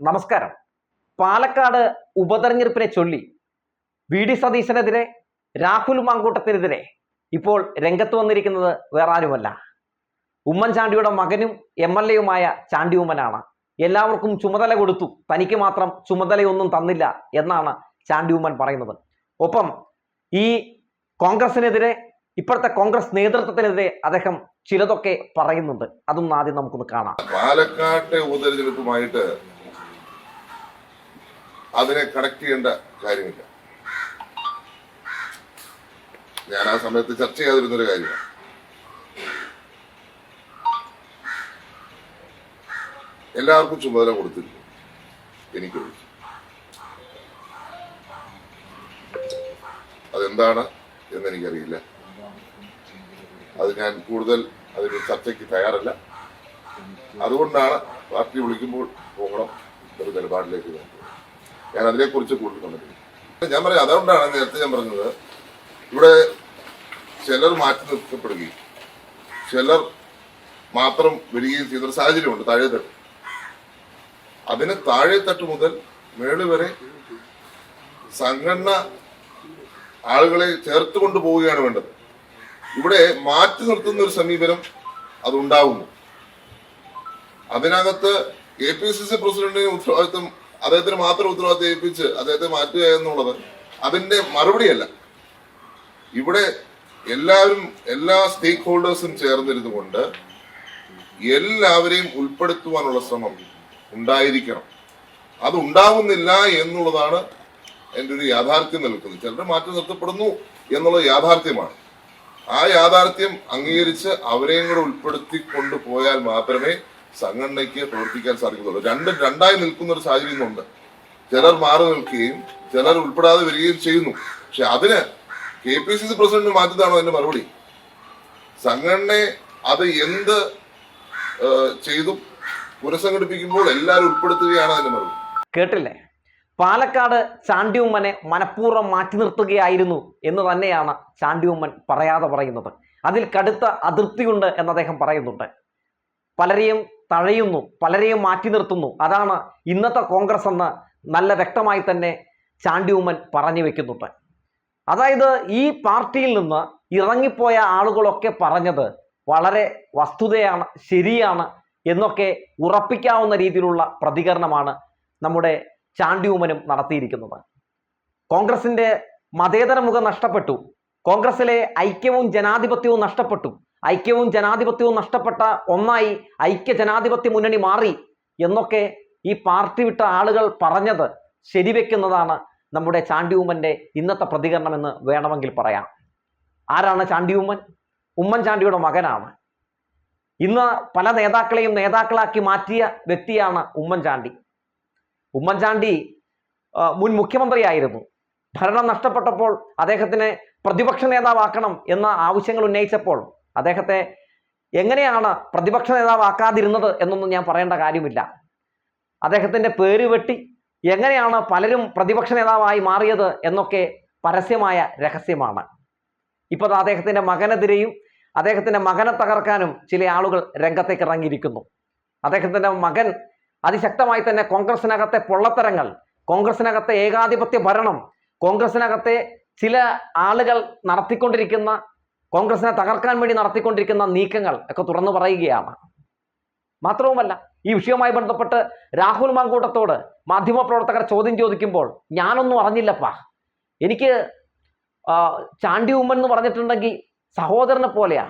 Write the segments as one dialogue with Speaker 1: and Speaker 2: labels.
Speaker 1: നമസ്കാരം. പാലക്കാട് ഉപതെരഞ്ഞെടുപ്പിനെ ചൊല്ലി വി ഡി സതീശനെതിരെ രാഹുൽ മാങ്കൂട്ടത്തിനെതിരെ ഇപ്പോൾ രംഗത്ത് വന്നിരിക്കുന്നത് വേറെ ആരുമല്ല ഉമ്മൻചാണ്ടിയുടെ മകനും എം എൽ എയുമായ ചാണ്ടി ഉമ്മനാണ് എല്ലാവർക്കും ചുമതല കൊടുത്തു. തനിക്ക് മാത്രം ചുമതലയൊന്നും തന്നില്ല എന്നാണ് ചാണ്ടി ഉമ്മൻ പറയുന്നത്. ഒപ്പം ഈ കോൺഗ്രസിനെതിരെ ഇപ്പോഴത്തെ കോൺഗ്രസ് നേതൃത്വത്തിനെതിരെ അദ്ദേഹം ചിലതൊക്കെ പറയുന്നുണ്ട്. അതൊന്നും ആദ്യം നമുക്കൊന്ന് കാണാം.
Speaker 2: പാലക്കാട്ടെ ഉപതെരഞ്ഞെടുപ്പുമായിട്ട് അതിനെ കണക്ട് ചെയ്യേണ്ട കാര്യമില്ല. ഞാൻ ആ സമയത്ത് ചർച്ച ചെയ്യാതിരുന്നൊരു കാര്യമാണ്. എല്ലാവർക്കും ചുമതല കൊടുത്തിരുന്നു. എനിക്ക് അതെന്താണ് എന്ന് എനിക്കറിയില്ല അത് ഞാൻ കൂടുതൽ അതിന് ചർച്ചയ്ക്ക് തയ്യാറല്ല. അതുകൊണ്ടാണ് പാർട്ടി വിളിക്കുമ്പോൾ പോകണം ഒരു നിലപാടിലേക്ക് വരുന്നത്. ഞാൻ അതിനെക്കുറിച്ച് കൂടുതൽ കണ്ടിട്ടില്ല. ഞാൻ പറയാം അതുകൊണ്ടാണ് നേരത്തെ ഞാൻ പറഞ്ഞത് ഇവിടെ ചിലർ മാറ്റി നിർത്തപ്പെടുകയും ചിലർ മാത്രം വരികയും ചെയ്തൊരു സാഹചര്യമുണ്ട് താഴെത്തട്ട്. അതിന് താഴെത്തട്ട് മുതൽ മേൾ വരെ സംഘടന ആളുകളെ ചേർത്ത് കൊണ്ടുപോവുകയാണ് വേണ്ടത്. ഇവിടെ മാറ്റി നിർത്തുന്ന ഒരു സമീപനം അതുണ്ടാവുന്നു. അതിനകത്ത് എ പി സി സി പ്രസിഡന്റിന് ഉത്തരവാദിത്വം അദ്ദേഹത്തിന് മാത്രം ഉത്തരവാദിത്വം ഏൽപ്പിച്ച് അദ്ദേഹത്തെ മാറ്റുക എന്നുള്ളത് അതിന്റെ മറുപടിയല്ല. ഇവിടെ എല്ലാവരും എല്ലാ സ്റ്റേക്ക് ഹോൾഡേഴ്സും ചേർന്നിരുന്നു കൊണ്ട് എല്ലാവരെയും ഉൾപ്പെടുത്തുവാനുള്ള ശ്രമം ഉണ്ടായിരിക്കണം. അത് ഉണ്ടാവുന്നില്ല എന്നുള്ളതാണ് എന്റെ ഒരു യാഥാർത്ഥ്യം നിൽക്കുന്നത്. ചിലർ മാറ്റി നിർത്തപ്പെടുന്നു എന്നുള്ള യാഥാർത്ഥ്യമാണ്. ആ യാഥാർത്ഥ്യം അംഗീകരിച്ച് അവരെയും കൂടെ ഉൾപ്പെടുത്തി കൊണ്ടുപോയാൽ മാത്രമേ സംഘടനയ്ക്ക് പ്രവർത്തിക്കാൻ സാധിക്കുന്നുള്ളൂ. രണ്ടും രണ്ടായി നിൽക്കുന്ന ഒരു സാഹചര്യം ഉണ്ട്. ചിലർ മാറി നിൽക്കുകയും ചിലർ ഉൾപ്പെടാതെ വരികയും ചെയ്യുന്നു. പക്ഷെ അതിന് K P C C president മാറ്റുന്നതാണോ അതിന്റെ മറുപടി? സംഘടനയെ അത് എന്ത് ചെയ്തും പുനഃസംഘടിപ്പിക്കുമ്പോൾ എല്ലാവരും ഉൾപ്പെടുത്തുകയാണ് അതിന്റെ മറുപടി.
Speaker 1: കേട്ടില്ലേ? പാലക്കാട് ചാണ്ടി ഉമ്മനെ മനഃപൂർവം മാറ്റി നിർത്തുകയായിരുന്നു എന്ന് തന്നെയാണ് ചാണ്ടി ഉമ്മൻ പറയാതെ പറയുന്നത്. അതിൽ കടുത്ത അതിർത്തിയുണ്ട് എന്ന് അദ്ദേഹം പറയുന്നുണ്ട്. പലരെയും തഴയുന്നു പലരെയും മാറ്റി നിർത്തുന്നു. അതാണ് ഇന്നത്തെ കോൺഗ്രസ് എന്ന് നല്ല വ്യക്തമായി തന്നെ ചാണ്ടി ഉമ്മൻ പറഞ്ഞു വെക്കുന്നുണ്ട്. അതായത് ഈ പാർട്ടിയിൽ നിന്ന് ഇറങ്ങിപ്പോയ ആളുകളൊക്കെ പറഞ്ഞത് വളരെ വസ്തുതയാണ് ശരിയാണ് എന്നൊക്കെ ഉറപ്പിക്കാവുന്ന രീതിയിലുള്ള പ്രതികരണമാണ് നമ്മുടെ ചാണ്ടി ഉമ്മനും നടത്തിയിരിക്കുന്നത്. കോൺഗ്രസിന്റെ മതേതര മുഖം നഷ്ടപ്പെട്ടു. കോൺഗ്രസിലെ ഐക്യവും ജനാധിപത്യവും നഷ്ടപ്പെട്ടു. ഐക്യവും ജനാധിപത്യവും നഷ്ടപ്പെട്ട ഒന്നായി ഐക്യ ജനാധിപത്യ മുന്നണി മാറി എന്നൊക്കെ ഈ പാർട്ടി വിട്ട ആളുകൾ പറഞ്ഞത് ശരിവെക്കുന്നതാണ് നമ്മുടെ ചാണ്ടി ഉമ്മന്റെ ഇന്നത്തെ പ്രതികരണം എന്ന് വേണമെങ്കിൽ പറയാം. ആരാണ് ചാണ്ടി ഉമ്മൻ ഉമ്മൻചാണ്ടിയുടെ മകനാണ്. ഇന്ന് പല നേതാക്കളെയും നേതാക്കളാക്കി മാറ്റിയ വ്യക്തിയാണ് ഉമ്മൻചാണ്ടി ഉമ്മൻചാണ്ടി മുൻ മുഖ്യമന്ത്രിയായിരുന്നു. ഭരണം നഷ്ടപ്പെട്ടപ്പോൾ അദ്ദേഹത്തിനെ പ്രതിപക്ഷ നേതാവാക്കണം എന്ന ആവശ്യങ്ങൾ ഉന്നയിച്ചപ്പോൾ അദ്ദേഹത്തെ എങ്ങനെയാണ് പ്രതിപക്ഷ നേതാവാക്കാതിരുന്നത് എന്നൊന്നും ഞാൻ പറയേണ്ട കാര്യമില്ല. അദ്ദേഹത്തിന്റെ പേര് വെട്ടി എങ്ങനെയാണ് പലരും പ്രതിപക്ഷ നേതാവായി മാറിയത് എന്നൊക്കെ പരസ്യമായ രഹസ്യമാണ്. ഇപ്പോൾ അദ്ദേഹത്തിന്റെ മകനെതിരെയും അദ്ദേഹത്തിന്റെ മകനെ തകർക്കാനും ചില ആളുകൾ രംഗത്തേക്ക് ഇറങ്ങിയിരിക്കുന്നു. അദ്ദേഹത്തിന്റെ മകൻ അതിശക്തമായി തന്നെ കോൺഗ്രസിനകത്തെ പൊള്ളത്തരങ്ങൾ കോൺഗ്രസിനകത്തെ ഏകാധിപത്യ ഭരണം കോൺഗ്രസിനകത്തെ ചില ആളുകൾ നടത്തിക്കൊണ്ടിരിക്കുന്ന കോൺഗ്രസിനെ തകർക്കാൻ വേണ്ടി നടത്തിക്കൊണ്ടിരിക്കുന്ന നീക്കങ്ങൾ ഒക്കെ തുറന്നു പറയുകയാണ്. മാത്രവുമല്ല ഈ വിഷയവുമായി ബന്ധപ്പെട്ട് രാഹുൽ മാങ്കൂട്ടത്തോട് മാധ്യമപ്രവർത്തകർ ചോദ്യം ചോദിക്കുമ്പോൾ ഞാനൊന്നും അറിഞ്ഞില്ലപ്പാ. എനിക്ക് ചാണ്ടി ഉമ്മൻ എന്ന് പറഞ്ഞിട്ടുണ്ടെങ്കിൽ സഹോദരനെ പോലെയാ.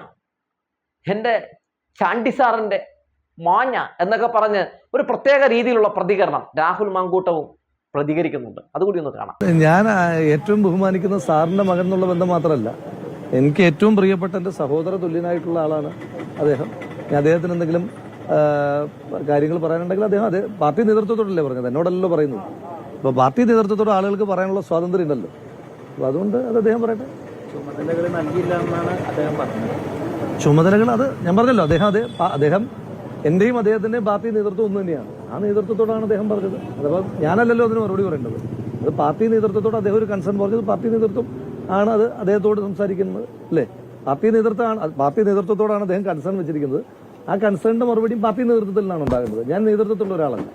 Speaker 1: എന്റെ ചാണ്ടി സാറിന്റെ മാഞ്ഞ എന്നൊക്കെ പറഞ്ഞ് ഒരു പ്രത്യേക രീതിയിലുള്ള പ്രതികരണം രാഹുൽ മാങ്കൂട്ടവും പ്രതികരിക്കുന്നുണ്ട്. അതുകൂടി ഒന്ന് കാണാം.
Speaker 3: ഞാൻ ഏറ്റവും ബഹുമാനിക്കുന്ന സാറിന്റെ മകൻ എന്നുള്ള ബന്ധം മാത്രമല്ല എനിക്ക് ഏറ്റവും പ്രിയപ്പെട്ട എന്റെ സഹോദര തുല്യനായിട്ടുള്ള ആളാണ് അദ്ദേഹം. ഞാൻ അദ്ദേഹത്തിന് എന്തെങ്കിലും കാര്യങ്ങൾ പറയാനുണ്ടെങ്കിൽ അദ്ദേഹം അതെ പാർട്ടി നേതൃത്വത്തോടല്ലേ പറഞ്ഞത്? എന്നോടല്ലോ പറയുന്നത്. അപ്പോൾ പാർട്ടി നേതൃത്വത്തോട് ആളുകൾക്ക് പറയാനുള്ള സ്വാതന്ത്ര്യം ഉണ്ടല്ലോ അപ്പോൾ അതുകൊണ്ട് അത് അദ്ദേഹം പറയട്ടെ.
Speaker 4: ചുമതലകൾ നൽകിയില്ല എന്നാണ് അദ്ദേഹം പറഞ്ഞത്.
Speaker 3: ചുമതലകൾ അത് ഞാൻ പറഞ്ഞല്ലോ. അദ്ദേഹം അതെ അദ്ദേഹം എന്റെയും അദ്ദേഹത്തിന്റെയും പാർട്ടി നേതൃത്വം ഒന്ന് തന്നെയാണ്. ആ നേതൃത്വത്തോടാണ് അദ്ദേഹം പറഞ്ഞത്. അഥവാ ഞാനല്ലല്ലോ അതിന് മറുപടി പറയേണ്ടത്. അത് പാർട്ടി നേതൃത്വത്തോട് അദ്ദേഹം ഒരു കൺസേൺ പറഞ്ഞത് പാർട്ടി നേതൃത്വം ആണ് അത് അദ്ദേഹത്തോട് സംസാരിക്കുന്നത് അല്ലേ? പാർട്ടി നേതൃത്വമാണ് പാർട്ടി നേതൃത്വത്തോടാണ് അദ്ദേഹം കൺസേൺ വെച്ചിരിക്കുന്നത്. ആ കൺസേണിന്റെ മറുപടിയും പാർട്ടി നേതൃത്വത്തിൽ നിന്നാണ് ഉണ്ടാകുന്നത്. ഞാൻ നേതൃത്വത്തിലുള്ള ഒരാളല്ല.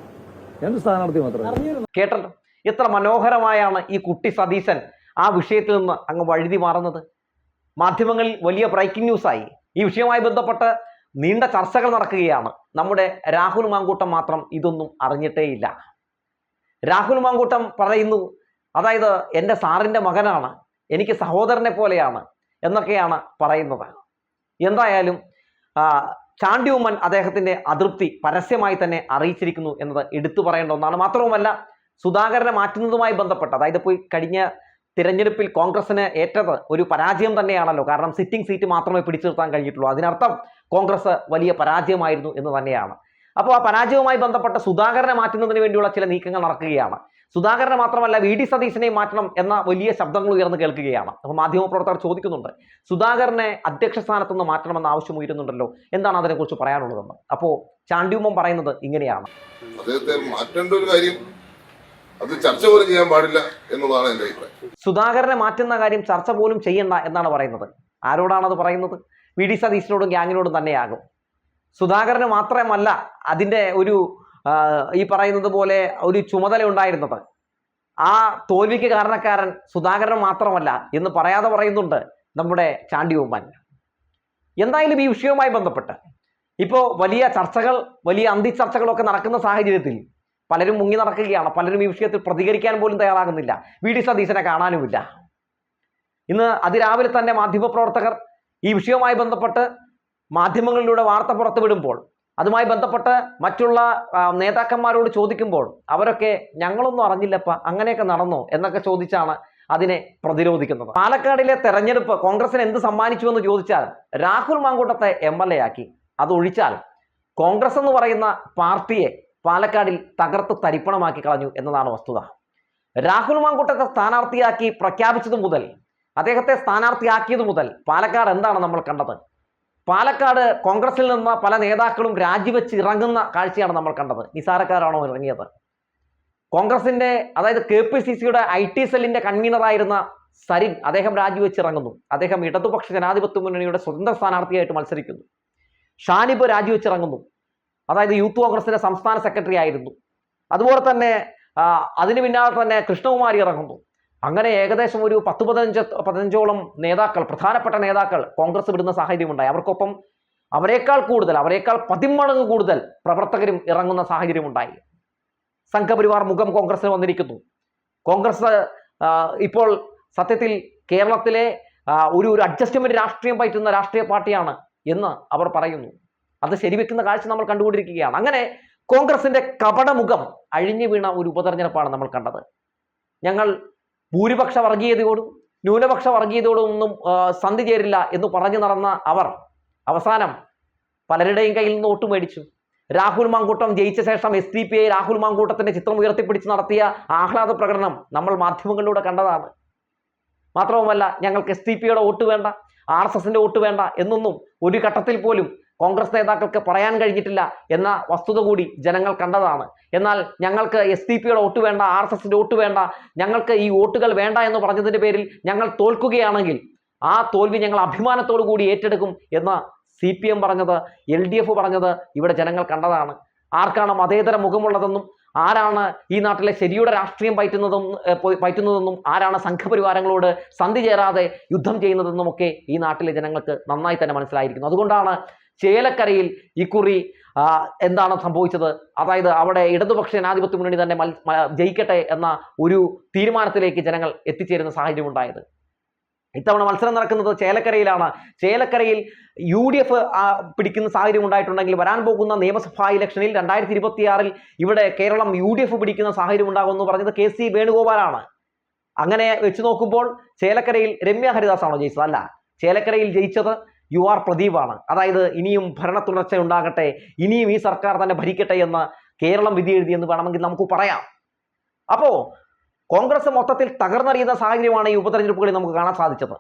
Speaker 3: ഞാൻ സ്ഥാനാർത്ഥി മാത്രമേ
Speaker 1: കേട്ടല്ലോ എത്ര മനോഹരമായാണ് ഈ കുട്ടി സതീശൻ ആ വിഷയത്തിൽ നിന്ന് അങ്ങ് വഴുതി മാറുന്നത്. മാധ്യമങ്ങളിൽ വലിയ ബ്രേക്കിംഗ് ന്യൂസായി ഈ വിഷയവുമായി ബന്ധപ്പെട്ട് നീണ്ട ചർച്ചകൾ നടക്കുകയാണ്. നമ്മുടെ രാഹുൽ മാങ്കൂട്ടം മാത്രം ഇതൊന്നും അറിഞ്ഞിട്ടേയില്ല. രാഹുൽ മാങ്കൂട്ടം പറയുന്നു അതായത് എന്റെ സാറിന്റെ മകനാണ്. എനിക്ക് സഹോദരനെ പോലെയാണ് എന്നൊക്കെയാണ് പറയുന്നത്. എന്തായാലും ചാണ്ടിയുമ്മൻ അദ്ദേഹത്തിന്റെ അതൃപ്തി പരസ്യമായി തന്നെ അറിയിച്ചിരിക്കുന്നു എന്നത് എടുത്തു പറയേണ്ട ഒന്നാണ്. മാത്രവുമല്ല സുധാകരനെ മാറ്റുന്നതുമായി ബന്ധപ്പെട്ട് അതായത് ഇപ്പോൾ കഴിഞ്ഞ തിരഞ്ഞെടുപ്പിൽ കോൺഗ്രസിന് ഏറ്റത് ഒരു പരാജയം തന്നെയാണല്ലോ. കാരണം സിറ്റിംഗ് സീറ്റ് മാത്രമേ പിടിച്ചു നിർത്താൻ കഴിഞ്ഞിട്ടുള്ളൂ. അതിനർത്ഥം കോൺഗ്രസ് വലിയ പരാജയമായിരുന്നു എന്ന് തന്നെയാണ്. അപ്പോൾ ആ പരാജയവുമായി ബന്ധപ്പെട്ട സുധാകരനെ മാറ്റുന്നതിന് വേണ്ടിയുള്ള ചില നീക്കങ്ങൾ നടക്കുകയാണ്. സുധാകരനെ മാത്രമല്ല വി ഡി സതീശനെയും മാറ്റണം എന്ന വലിയ ശബ്ദങ്ങൾ ഉയർന്നു കേൾക്കുകയാണ്. അപ്പോൾ മാധ്യമപ്രവർത്തകർ ചോദിക്കുന്നുണ്ട് സുധാകരനെ അധ്യക്ഷ സ്ഥാനത്ത് നിന്ന് മാറ്റണമെന്ന ആവശ്യം ഉയരുന്നുണ്ടല്ലോ. എന്താണ് അതിനെക്കുറിച്ച് പറയാനുള്ളതെന്ന്? അപ്പോൾ ചാണ്ടിയുമ്പം പറയുന്നത് ഇങ്ങനെയാണ്.
Speaker 2: അദ്ദേഹത്തെ മാറ്റേണ്ട ഒരു കാര്യം അത് ചർച്ച പോലും ചെയ്യാൻ പാടില്ല എന്നുള്ളതാണ് എന്റെ അഭിപ്രായം.
Speaker 1: സുധാകരനെ മാറ്റുന്ന കാര്യം ചർച്ച പോലും ചെയ്യണ്ട എന്നാണ് പറയുന്നത്. ആരോടാണ് അത് പറയുന്നത്? വി ഡി സതീശനോടും ഗ്യാങ്ങിനോടും തന്നെയാകും. സുധാകരന് മാത്രമല്ല അതിന്റെ ഒരു ഈ പറയുന്നത് പോലെ ഒരു ചുമതല ഉണ്ടായിരുന്നത്. ആ തോൽവിക്ക് കാരണക്കാരൻ സുധാകരൻ മാത്രമല്ല എന്ന് പറയാതെ പറയുന്നുണ്ട് നമ്മുടെ ചാണ്ടി ഉമ്മൻ. എന്തായാലും ഈ വിഷയവുമായി ബന്ധപ്പെട്ട് ഇപ്പോൾ വലിയ ചർച്ചകൾ വലിയ അന്തിച്ചർച്ചകളൊക്കെ നടക്കുന്ന സാഹചര്യത്തിൽ പലരും മുങ്ങി നടക്കുകയാണ്. പലരും ഈ വിഷയത്തിൽ പ്രതികരിക്കാൻ പോലും തയ്യാറാകുന്നില്ല. വി ഡി സതീശനെ കാണാനുമില്ല. ഇന്ന് അതിരാവിലെ തന്നെ മാധ്യമപ്രവർത്തകർ ഈ വിഷയവുമായി ബന്ധപ്പെട്ട് മാധ്യമങ്ങളിലൂടെ വാർത്ത പുറത്തുവിടുമ്പോൾ അതുമായി ബന്ധപ്പെട്ട് മറ്റുള്ള നേതാക്കന്മാരോട് ചോദിക്കുമ്പോൾ അവരൊക്കെ ഞങ്ങളൊന്നും അറിഞ്ഞില്ലപ്പ അങ്ങനെയൊക്കെ നടന്നോ എന്നൊക്കെ ചോദിച്ചാണ് അതിനെ പ്രതിരോധിക്കുന്നത്. പാലക്കാടിലെ തെരഞ്ഞെടുപ്പ് കോൺഗ്രസിന് എന്ത് സമ്മാനിച്ചു എന്ന് ചോദിച്ചാൽ രാഹുൽ മാങ്കൂട്ടത്തെ എം എൽ എ ആക്കി. അതൊഴിച്ചാൽ കോൺഗ്രസ് എന്ന് പറയുന്ന പാർട്ടിയെ പാലക്കാടിൽ തകർത്ത് തരിപ്പണമാക്കി കളഞ്ഞു എന്നതാണ് വസ്തുത. രാഹുൽ മാങ്കൂട്ടത്തെ സ്ഥാനാർത്ഥിയാക്കി പ്രഖ്യാപിച്ചതു മുതൽ അദ്ദേഹത്തെ സ്ഥാനാർത്ഥിയാക്കിയതു മുതൽ പാലക്കാട് എന്താണ് നമ്മൾ കണ്ടത്? പാലക്കാട് കോൺഗ്രസിൽ നിന്ന് പല നേതാക്കളും രാജിവെച്ച് ഇറങ്ങുന്ന കാഴ്ചയാണ് നമ്മൾ കണ്ടത്. നിസാരക്കാരാണോ ഇറങ്ങിയത്? കോൺഗ്രസിന്റെ അതായത് കെ പി സി സിയുടെ ഐ ടി സെല്ലിന്റെ കൺവീനറായിരുന്ന സരിൻ അദ്ദേഹം രാജിവെച്ച് ഇറങ്ങുന്നു. അദ്ദേഹം ഇടതുപക്ഷ ജനാധിപത്യ മുന്നണിയുടെ സ്വതന്ത്ര സ്ഥാനാർത്ഥിയായിട്ട് മത്സരിക്കുന്നു. ഷാനിബ് രാജിവെച്ച് ഇറങ്ങുന്നു. അതായത് യൂത്ത് കോൺഗ്രസിന്റെ സംസ്ഥാന സെക്രട്ടറി ആയിരുന്നു. അതുപോലെ തന്നെ അതിനു പിന്നാലെ തന്നെ കൃഷ്ണകുമാരി ഇറങ്ങുന്നു. അങ്ങനെ ഏകദേശം ഒരു പത്ത് പതിനഞ്ച് പതിനഞ്ചോളം നേതാക്കൾ പ്രധാനപ്പെട്ട നേതാക്കൾ കോൺഗ്രസ് വിടുന്ന സാഹചര്യമുണ്ടായി. അവർക്കൊപ്പം അവരെക്കാൾ കൂടുതൽ അവരെക്കാൾ പതിമടങ്ങ് കൂടുതൽ പ്രവർത്തകരും ഇറങ്ങുന്ന സാഹചര്യമുണ്ടായി. സംഘപരിവാർ മുഖം കോൺഗ്രസിന് വന്നിരിക്കുന്നു. കോൺഗ്രസ് ഇപ്പോൾ സത്യത്തിൽ കേരളത്തിലെ ഒരു ഒരു അഡ്ജസ്റ്റ്മെന്റ് രാഷ്ട്രീയം പയറ്റുന്ന രാഷ്ട്രീയ പാർട്ടിയാണ് എന്ന് അവർ പറയുന്നു. അത് ശരിവെക്കുന്ന കാഴ്ച നമ്മൾ കണ്ടുകൊണ്ടിരിക്കുകയാണ്. അങ്ങനെ കോൺഗ്രസിന്റെ കപടമുഖം അഴിഞ്ഞു വീണ ഒരു ഉപതെരഞ്ഞെടുപ്പാണ് നമ്മൾ കണ്ടത്. ഞങ്ങൾ ഭൂരിപക്ഷ വർഗീയതയോടും ന്യൂനപക്ഷ വർഗീയതയോടും ഒന്നും ആ, സന്ധി ചേരില്ല എന്ന് പറഞ്ഞു നടന്ന അവർ അവസാനം പലരുടെയും കയ്യിൽ നിന്ന് വോട്ട് മേടിച്ചു. രാഹുൽ മാങ്കൂട്ടം ജയിച്ച ശേഷം S D P I Rahul മാങ്കൂട്ടത്തിന്റെ ചിത്രം ഉയർത്തിപ്പിടിച്ച് നടത്തിയ ആഹ്ലാദ പ്രകടനം നമ്മൾ മാധ്യമങ്ങളിലൂടെ കണ്ടതാണ്. മാത്രവുമല്ല ഞങ്ങൾക്ക് എസ് ഡി പിയുടെ വോട്ട് വേണ്ട ആർ എസ് എസിന്റെ വോട്ട് വേണ്ട എന്നൊന്നും ഒരു ഘട്ടത്തിൽ പോലും കോൺഗ്രസ് നേതാക്കൾക്ക് പറയാൻ കഴിഞ്ഞിട്ടില്ല എന്ന വസ്തുത കൂടി ജനങ്ങൾ കണ്ടതാണ്. എന്നാൽ ഞങ്ങൾക്ക് എസ് ഡി പിയുടെ വോട്ട് വേണ്ട ആർ എസ് എസിന്റെ വോട്ട് വേണ്ട ഞങ്ങൾക്ക് ഈ വോട്ടുകൾ വേണ്ട എന്ന് പറഞ്ഞതിന്റെ പേരിൽ ഞങ്ങൾ തോൽക്കുകയാണെങ്കിൽ ആ തോൽവി ഞങ്ങൾ അഭിമാനത്തോടു കൂടി ഏറ്റെടുക്കും എന്ന് സി പി എം പറഞ്ഞത് എൽ ഡി എഫ് പറഞ്ഞത് ഇവിടെ ജനങ്ങൾ കണ്ടതാണ്. ആർക്കാണ് മതേതര മുഖമുള്ളതെന്നും ആരാണ് ഈ നാട്ടിലെ ശരിയുടെ രാഷ്ട്രീയം പയറ്റുന്നതും പയറ്റുന്നതെന്നും ആരാണ് സംഘപരിവാരങ്ങളോട് സന്ധി ചേരാതെ യുദ്ധം ചെയ്യുന്നതെന്നും ഒക്കെ ഈ നാട്ടിലെ ജനങ്ങൾക്ക് നന്നായി തന്നെ മനസ്സിലായിരിക്കുന്നു. അതുകൊണ്ടാണ് ചേലക്കരയിൽ ഇക്കുറി എന്താണ് സംഭവിച്ചത്? അതായത് അവിടെ ഇടതുപക്ഷ ജനാധിപത്യ മുന്നണി തന്നെ ജയിക്കട്ടെ എന്ന ഒരു തീരുമാനത്തിലേക്ക് ജനങ്ങൾ എത്തിച്ചേരുന്ന സാഹചര്യം ഉണ്ടായത്. ഇത്തവണ മത്സരം നടക്കുന്നത് ചേലക്കരയിലാണ്. ചേലക്കരയിൽ യു ഡി എഫ് പിടിക്കുന്ന സാഹചര്യം ഉണ്ടായിട്ടുണ്ടെങ്കിൽ വരാൻ പോകുന്ന നിയമസഭാ ഇലക്ഷനിൽ രണ്ടായിരത്തി ഇരുപത്തിയാറിൽ ഇവിടെ കേരളം യു ഡി എഫ് പിടിക്കുന്ന സാഹചര്യം ഉണ്ടാകുമെന്ന് പറഞ്ഞത് കെ സി വേണുഗോപാലാണ്. അങ്ങനെ വെച്ച് നോക്കുമ്പോൾ ചേലക്കരയിൽ രമ്യ ഹരിദാസാണോ ജയിച്ചത്? അല്ല. ചേലക്കരയിൽ ജയിച്ചത് യു ആർ പ്രദീപാണ്. അതായത് ഇനിയും ഭരണ തുടർച്ച ഉണ്ടാകട്ടെ ഇനിയും ഈ സർക്കാർ തന്നെ ഭരിക്കട്ടെ എന്ന് കേരളം വിധി എഴുതി എന്ന് വേണമെങ്കിൽ നമുക്ക് പറയാം. അപ്പോ കോൺഗ്രസ് മൊത്തത്തിൽ തകർന്നറിയുന്ന സാഹചര്യമാണ് ഈ ഉപതെരഞ്ഞെടുപ്പുകളിൽ നമുക്ക് കാണാൻ സാധിച്ചത്.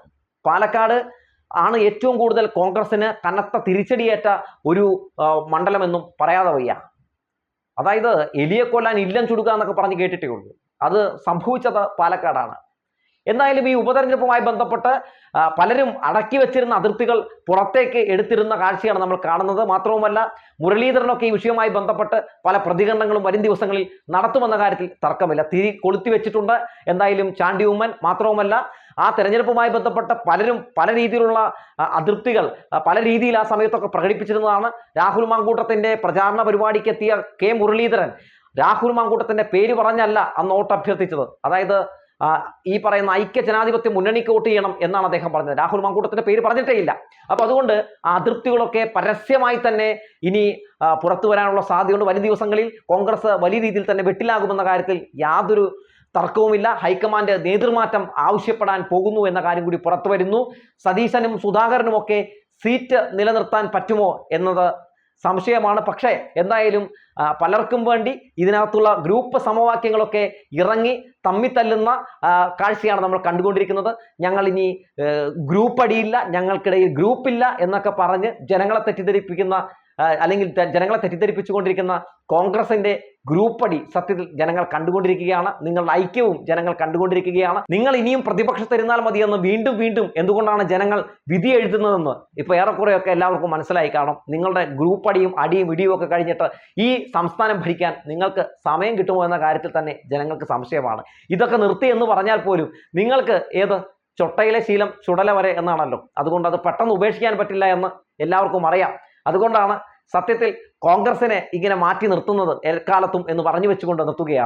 Speaker 1: പാലക്കാട് ആണ് ഏറ്റവും കൂടുതൽ കോൺഗ്രസിന് കനത്ത തിരിച്ചടിയേറ്റ ഒരു മണ്ഡലമെന്നും പറയാതെ വയ്യ. അതായത് എലിയെ കൊല്ലാൻ ഇല്ലം ചുടുക എന്നൊക്കെ പറഞ്ഞ് കേട്ടിട്ടേ ഉള്ളൂ. അത് സംഭവിച്ചത് പാലക്കാടാണ്. എന്തായാലും ഈ ഉപതെരഞ്ഞെടുപ്പുമായി ബന്ധപ്പെട്ട് പലരും അടക്കി വെച്ചിരുന്ന അതിർത്തികൾ പുറത്തേക്ക് എടുത്തിരുന്ന കാഴ്ചയാണ് നമ്മൾ കാണുന്നത്. മാത്രവുമല്ല മുരളീധരനൊക്കെ ഈ വിഷയവുമായി ബന്ധപ്പെട്ട് പല പ്രതികരണങ്ങളും വരും ദിവസങ്ങളിൽ നടത്തുമെന്ന കാര്യത്തിൽ തർക്കമില്ല. തിരി കൊളുത്തി വെച്ചിട്ടുണ്ട്. എന്തായാലും ചാണ്ടി ഉമ്മൻ. മാത്രവുമല്ല ആ തെരഞ്ഞെടുപ്പുമായി ബന്ധപ്പെട്ട് പലരും പല രീതിയിലുള്ള അതിർത്തികൾ പല രീതിയിൽ ആ സമയത്തൊക്കെ പ്രകടിപ്പിച്ചിരുന്നതാണ്. രാഹുൽ മാങ്കൂട്ടത്തിന്റെ പ്രചാരണ പരിപാടിക്ക് എത്തിയ കെ മുരളീധരൻ. രാഹുൽ മാങ്കൂട്ടത്തിന്റെ പേര് പറഞ്ഞല്ല അന്ന് വോട്ട് അഭ്യർത്ഥിച്ചത് അതായത് ഈ പറയുന്ന ഐക്യ ജനാധിപത്യ മുന്നണിക്ക് വോട്ട് ചെയ്യണം എന്നാണ് അദ്ദേഹം പറഞ്ഞത്. രാഹുൽ മാങ്കൂട്ടത്തിന്റെ പേര് പറഞ്ഞിട്ടേ ഇല്ല അപ്പൊ അതുകൊണ്ട് ആ അതിർത്തികളൊക്കെ പരസ്യമായി തന്നെ ഇനി പുറത്തു വരാനുള്ള സാധ്യതയുണ്ട്. വരും ദിവസങ്ങളിൽ കോൺഗ്രസ് വലിയ രീതിയിൽ തന്നെ വെട്ടിലാകുമെന്ന കാര്യത്തിൽ യാതൊരു തർക്കവുമില്ല. ഹൈക്കമാൻഡ് നേതൃമാറ്റം ആവശ്യപ്പെടാൻ പോകുന്നു എന്ന കാര്യം കൂടി പുറത്തു വരുന്നു. സതീശനും സുധാകരനും ഒക്കെ സീറ്റ് നിലനിർത്താൻ പറ്റുമോ എന്നത് സംശയമാണ്. പക്ഷേ എന്തായാലും പലർക്കും വേണ്ടി ഇതിനകത്തുള്ള ഗ്രൂപ്പ് സമവാക്യങ്ങളൊക്കെ ഇറങ്ങി തമ്മിത്തല്ലുന്ന കാഴ്ചയാണ് നമ്മൾ കണ്ടുകൊണ്ടിരിക്കുന്നത്. ഞങ്ങൾ ഇനി ഗ്രൂപ്പ് അടിയില്ല ഞങ്ങൾക്കിടയിൽ ഗ്രൂപ്പില്ല എന്നൊക്കെ പറഞ്ഞ് ജനങ്ങളെ തെറ്റിദ്ധരിപ്പിക്കുന്ന അല്ലെങ്കിൽ ജനങ്ങളെ തെറ്റിദ്ധരിപ്പിച്ചുകൊണ്ടിരിക്കുന്ന കോൺഗ്രസിന്റെ ഗ്രൂപ്പടി സത്യത്തിൽ ജനങ്ങൾ കണ്ടുകൊണ്ടിരിക്കുകയാണ്. നിങ്ങളുടെ ഐക്യവും ജനങ്ങൾ കണ്ടുകൊണ്ടിരിക്കുകയാണ്. നിങ്ങൾ ഇനിയും പ്രതിപക്ഷത്തിരുന്നാൽ മതിയെന്ന് വീണ്ടും വീണ്ടും എന്തുകൊണ്ടാണ് ജനങ്ങൾ വിധി എഴുതുന്നതെന്ന് ഇപ്പൊ ഏറെക്കുറെയൊക്കെ എല്ലാവർക്കും മനസ്സിലായി കാണും. നിങ്ങളുടെ ഗ്രൂപ്പ് അടിയും അടിയും ഇടിയും ഒക്കെ കഴിഞ്ഞിട്ട് ഈ സംസ്ഥാനം ഭരിക്കാൻ നിങ്ങൾക്ക് സമയം കിട്ടുമോ എന്ന കാര്യത്തിൽ തന്നെ ജനങ്ങൾക്ക് സംശയമാണ്. ഇതൊക്കെ നിർത്തി എന്ന് പറഞ്ഞാൽ പോലും നിങ്ങൾക്ക് ഏത് ചൊട്ടയിലെ ശീലം ചുടല വരെ എന്നാണല്ലോ. അതുകൊണ്ട് അത് പെട്ടെന്ന് ഉപേക്ഷിക്കാൻ പറ്റില്ല എന്ന് എല്ലാവർക്കും അറിയാം. അതുകൊണ്ടാണ് സത്യത്തിൽ കോൺഗ്രസിനെ ഇങ്ങനെ മാറ്റി നിർത്തുന്നത് എക്കാലത്തും എന്ന് പറഞ്ഞു വെച്ചുകൊണ്ട് നിർത്തുകയാണ്.